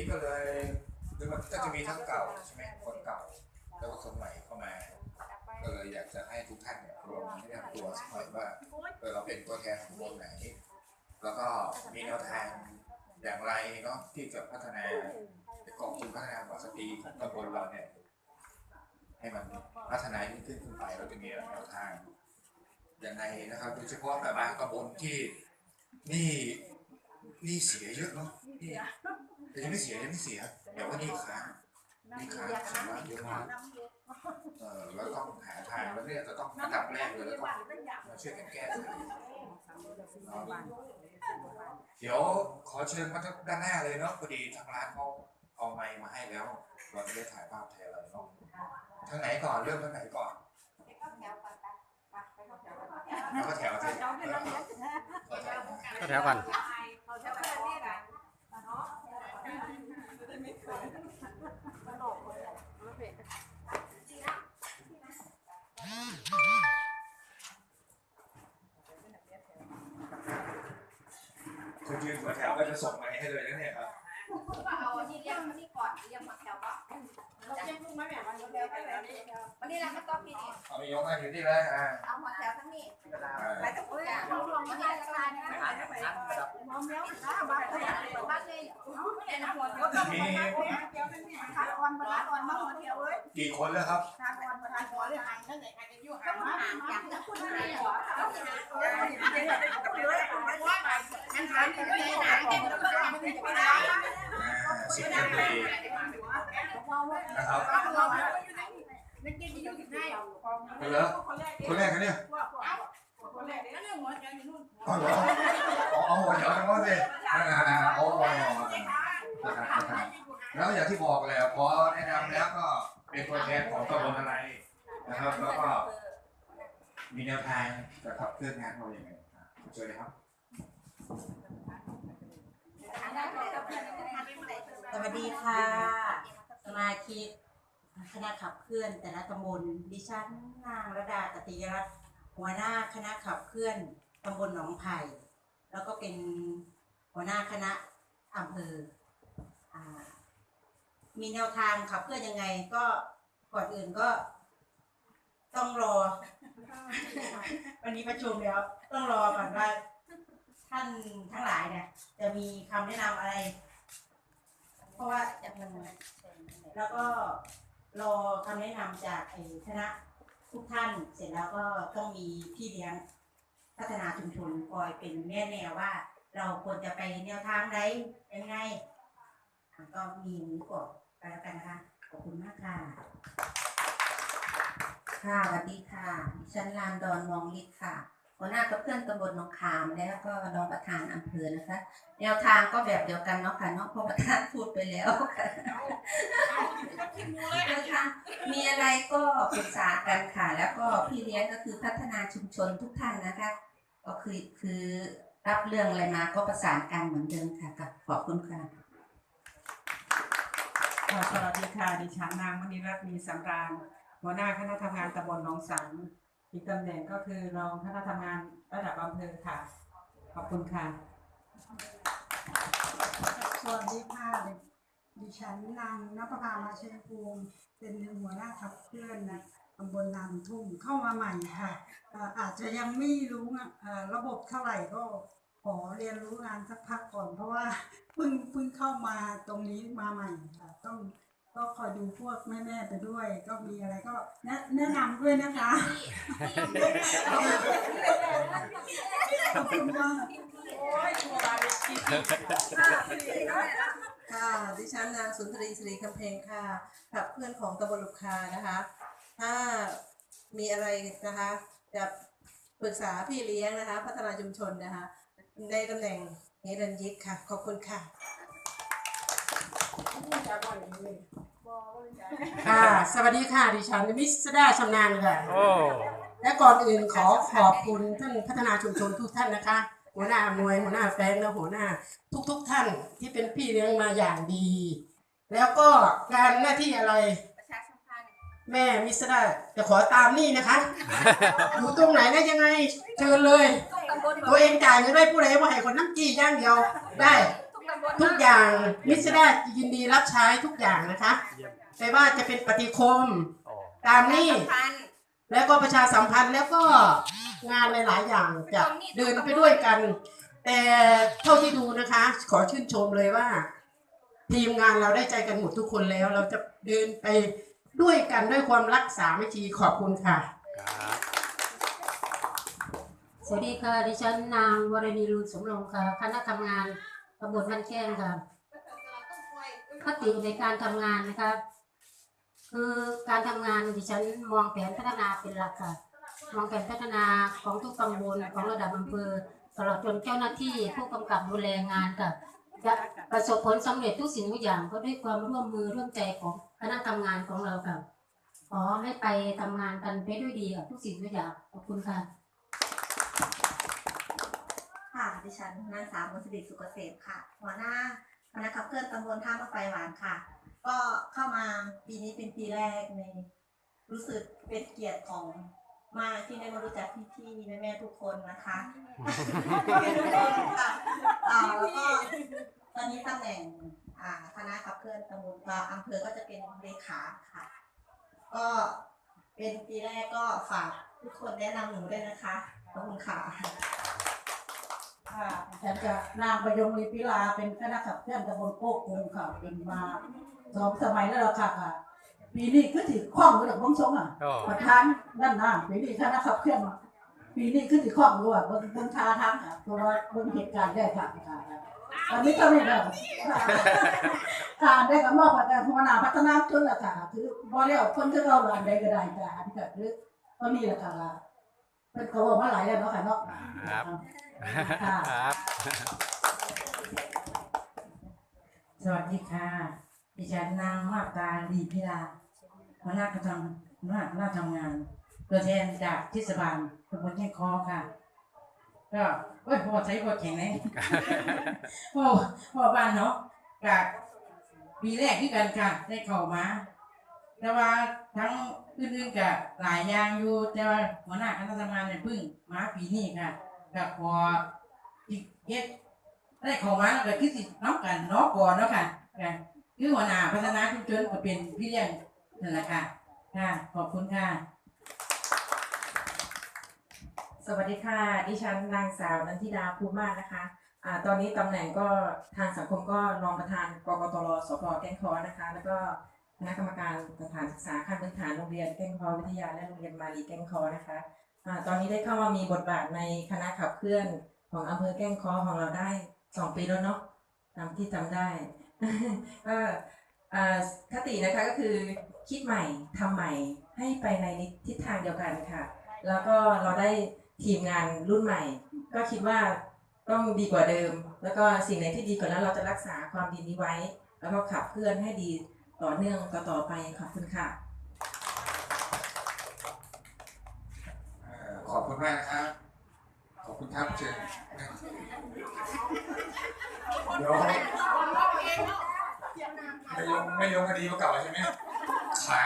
นี้ก็เลยคือมันก็จะมีทั้งเก่าใช่ไหมคนเก่า แล้วก็คนใหม่เข้ามาก็เลยอยากจะให้ทุกท่านเนี่ยรวมแนะนำตัวสักหน่อยว่าเออเราเป็นตัวแทนของวงไหน แล้วก็มีแนวทางอย่างไรเนาะที่จะพัฒนากองทุนพัฒนาบอสตรีของตำบลเราเนี่ย ให้มันพัฒนายิ่งขึ้นขึ้นไปเราจะมีแนวทางอยังไงนะครับโดยเฉพาะแบบบางตำบลที่นี่นี่เสียเยอะเนาะนี่ ยังไม่เสียยังไม่เสียเดี๋ยวว่านี่ค้างนี่ค้างสามารถเยอะมากเออแล้วต้องหาทางแล้วเนี่ยจะต้องอันดับแรกเลยแล้วต้องมาช่วยกันแก้ไขเดี๋ยวขอเชิญมาทางด้านหน้าเลยเนาะพอดีทางร้านเขาเอาไมค์มาให้แล้ว เราจะได้ถ่ายภาพแทนเราเนาะทางไหนก่อนเริ่มทางไหนก่อนแล้วก็แถวเถอ มันออก็แถวก็แถวก่อนคนยืนหัวแถวก็จะส่งไมค์ให้เลยนะเนี่ยครับ เอาที่เรียกมาที่ก่อนเรียกมาแถวก่อน วันนี้เราก็ต้องพี่นี่เอามียกมาอยู่ที่แล้วอ่าเอาหัวแถวทั้งนี้อ่าไปทุกอย่างวันนี้ราลายนะมองแล้วบ้านบ้านบ้านเลยเป็นหัวแถวต้องมีขาอ่อนประธานอ่อนมาหัวแถวเอ้ยกี่คนแล้วครับขาอ่อนประธานหัวเลยห่างตั้งแต่ใครจะยู่ห่างมาห่างจากจะพูดอะไรหัวเขาเออเดี๋ยวเดี๋ยวพูดเลยว่าอันนั้นเป็นไม่ได้นะแต่เราก็ไม่ได้ไปไห นอ่าสิบนาทีนะครับนักเรียนจะอยู่ที่ไหนเหรอคนแรกกันเนี่ยคนแรกนั่นเรื่องหัวแถวอยู่นู่นอ๋อเหรออ๋อเอาหัวแถวทั้งหมดเลยอ่าอ่าโอ้โหนะครับนะครับแล้วอย่างที่บอกแหละพอแนะนำแล้วก็เป็นตัวแทนของตำบลอะไรนะครับ แล้วก็มีแนวทางจะขับเคลื่อนงานเราอย่างไรอะเชิญเลยครับสวัสดีค่ะส มาชิกคณะขับเคลื่อนแต่ละตำบลดิฉันนางระดาตติยรัตน์หัวหน้าคณะขับเคลื่อนตำบลหนองไผ่แล้วก็เป็นหัวหน้าคณะอำเภออมีแนวทางขับเคลื่อนยังไงก็ก่อนอื่นก็ต้องรอ วันนี้ประชุมแล้ว ต้องรอก่อนว่าท่านทั้งหลายเนี่ย จะมีคำแนะนำอะไร ราะว่าแล้วก็รอคำแนะนำจากไอ้คณะทุกท่านเสร็จแล้วก็ต้องมีพี่เลี้ยงพัฒนาชุมชนคอยเป็นแน่แนวว่า เราควรจะไปแนวทางใดยังไงอะก็มีอย่างนี้ก่อนไปแล้วกันนะคะขอบคุณมากค่ะค่ะสวัสดีค่ะดิฉันลานดอนมองลิศค่ะ หัวหน้ากับเพื่อนตำบลหนองขามแล้วก็รองประธานอำเภอนะคะ แนวทางก็แบบเดียวกันเนาะค่ะเนาะพราะประธานพูดไปแล้วค่ะนะคะมีอะไรก็ปรึกษากันค่ะ แล้วก็พี่เลี้ยงก็คือพัฒนาชุมชนทุกท่านนะคะ ก็คือคือรับเรื่องอะไรมาก็ประสานกันเหมือนเดิมค่ะกับขอบคุณค่ะค่ะสวัสดีค่ะดิฉันนางมณีรัตน์มีสำราญหัวหน้าคณะทำงานตำบลหนองสัง อีกตำแหน่งก็คือรองคณะทำงานระดับอำเภอค่ะ ขอบคุณค่ะ สวัสดีค่ะ ดิฉันนางนภพามาเชยภูมิ เป็นหัวหน้าขับเคลื่อนนะตำบลนามทุ่งเข้ามาใหม่ค่ะอ่ออาจจะยังไม่รู้อ่อระบบเท่าไหร่ก็ขอเรียนรู้งานสักพักก่อน เพราะว่าเพิ่งเพิ่งเข้ามาตรงนี้มาใหม่ค่ะต้อง ก็คอยดูพวกแม่ๆไปด้วย ก็มีอะไรก็แนะแนะนำด้วยนะคะขอบคุณมากค่ะ ดิฉันนางสุนทรีสิริคำเพงค่ะขับเพื่อนของตำบลลูกคานะคะ ถ้ามีอะไรนะคะ จะปรึกษาพี่เลี้ยงนะคะ พัฒนาชุมชนนะคะ ในตำแหน่งเฮรันยิกค่ะ ขอบคุณค่ะ ค่ะ สวัสดีค่ะ ดิฉันมิสดาชำนาญค่ะ โอ้ และก่อนอื่นขอขอบคุณท่านพัฒนาชุมชนทุกท่านนะคะ หัวหน้าอำนวยหัวหน้าแฟงและหัวหน้า ทุกๆท่านที่เป็นพี่เลี้ยงมาอย่างดี แล้วก็งานหน้าที่อะไร ประชาสัมพันธ์แม่มิสดาจะขอตามนี่นะคะ อยู่ตรงไหนนะยังไงเชิญเลย ทุกตำบลตัวเองจ่ายเงินได้ผู้ใดว่าให้คนน้ำจี้อย่างเดียวได้ ทุกตำบทุกอย่างมิสด้ายินดีรับใช้ทุกอย่างนะคะไม่ ว่าจะเป็นปฏิคมตามนี่ แล้วก็ประชาสัมพันธ์แล้วก็งานหลาย ๆ อย่างจะเดินไปด้วยกัน แต่เท่าที่ดูนะคะ ขอชื่นชมเลยว่า ทีมงานเราได้ใจกันหมดทุกคนแล้ว เราจะเดินไปด้วยกันด้วยความรักสามัคคีขอบคุณค่ะสวัสดีค่ะดิฉันนางวรณีรูนสมรงค่ะคณะทำงานตำบลบ้านแก้งค่ะคติในการทำงานนะคะ คือการทำงานดิฉันมองแผนพัฒนาเป็นหลักค่ะ มองแผนพัฒนาของทุกตำบลของระดับอำเภอตลอดจนเจ้าหน้าที่ผู้กำกับดูแลงานค่ะจะประสบผลสำเร็จทุกสิ่งทุกอย่างก็ด้วยความร่วมมือร่วมใจของคณะทำงานของเราค่ะขอให้ไปทำงานกันไปด้วยดีค่ะทุกสิ่งทุกอย่างขอบคุณค่ะ ค่ะดิฉันนางสาวมนสิริสุกเกษมค่ะ หัวหน้าคณะขับเคลื่อนตำบลท่ามะไฟหวานค่ะ ก็เข้ามาปีนี้เป็นปีแรกใน รู้สึกเป็นเกียรติของมากที่ได้มารู้จักพี่ๆแม่ๆทุกคนนะคะทุกคนค่ะอ่าแล้วก็ตอนนี้ตำแหน่งอ่าคณะขับเคลื่อนตำบลก็อำเภอก็จะเป็นเลขาค่ะ ก็เป็นปีแรกก็ฝากทุกคนแนะนำหนูด้วยนะคะขอบคุณค่ะค่ะฉันจะนางประยงลีพิลาเป็นคณะขับเคลื่อนตำบลโคกกงค่ะเป็นมา สองสมัยแล้วล่ะค่ะค่ะปีนี้คือถือข้องกับบ้องชงอะประธานด้านหน้าปีนี้คณะขับเคลื่อนปีนี้คือถือข้องด้วยเบิ่งเบิ่งท่าทางค่ะเพราะว่าเบิ่งเหตุการณ์ได้ค่ะค่ะตอนนี้ก็ไม่ได้ค่ะค่ะได้กับมอบกับการพัฒนาพัฒนาชนละค่ะคือบ่แล้วคนที่เราหลานใดก็ได้จ้ะอันนี้ก็คือตอนนี้แหละค่ะเป็นเขาบอกมาหลายแล้วเนาะค่ะเนาะครับค่ะครับ สวัสดีค่ะ ดิฉันนางมาตาลีพิลาหัวหน้ากระทำหัวหน้าคณะทำงาน ตัวแทนจากเทศบาลตำบลแก่งคอค่ะ ก็โอ้ยพอใช้พอแข็งแรงพอพอบ้านเนาะกับปีแรกที่กันค่ะได้เข้ามา แต่ว่าทั้งอื่นๆกับหลายอย่างอยู่ แต่ว่าหัวหน้าคณะทำงานเนี่ยเพิ่งมาปีนี้ค่ะกับพอที่เฮ็ดได้เข้ามาแล้วก็คือสิน้องกันเนาะก่อนเนาะค่ะ คือหัวหน้าพัฒนาชุมชนก็เป็นพี่เลี้ยงนั่นแหละค่ะค่ะ ขอบคุณค่ะ สวัสดีค่ะ ดิฉันนางสาวนันทิดาภูมิมากนะคะอ่าตอนนี้ตำแหน่งก็ทางสังคมก็รองประธานกกตรสพแก้งคอนะคะ แล้วก็คณะกรรมการสถานศึกษาขั้นพื้นฐานโรงเรียนแก้งคอวิทยาและโรงเรียนมารีแก้งคอนะคะอ่าตอนนี้ได้เข้ามามีบทบาทในคณะขับเคลื่อนของอำเภอแก้งคอของเราได้สองปีแล้วเนาะตามที่จำได้ ก็อ่าคตินะคะก็คือคิดใหม่ทำใหม่ให้ไปในทิศทางเดียวกันค่ะ แล้วก็เราได้ทีมงานรุ่นใหม่ ก็คิดว่าต้องดีกว่าเดิม แล้วก็สิ่งไหนที่ดีกว่านั้นเราจะรักษาความดีนี้ไว้ แล้วก็ขับเคลื่อนให้ดีต่อเนื่องต่อๆไปขอบคุณค่ะเอ่อขอบคุณมากนะครับขอบคุณครับเชิญเดี๋ยว ไม่ยงไม่ยงคดีมาเก่าใช่ไหมขา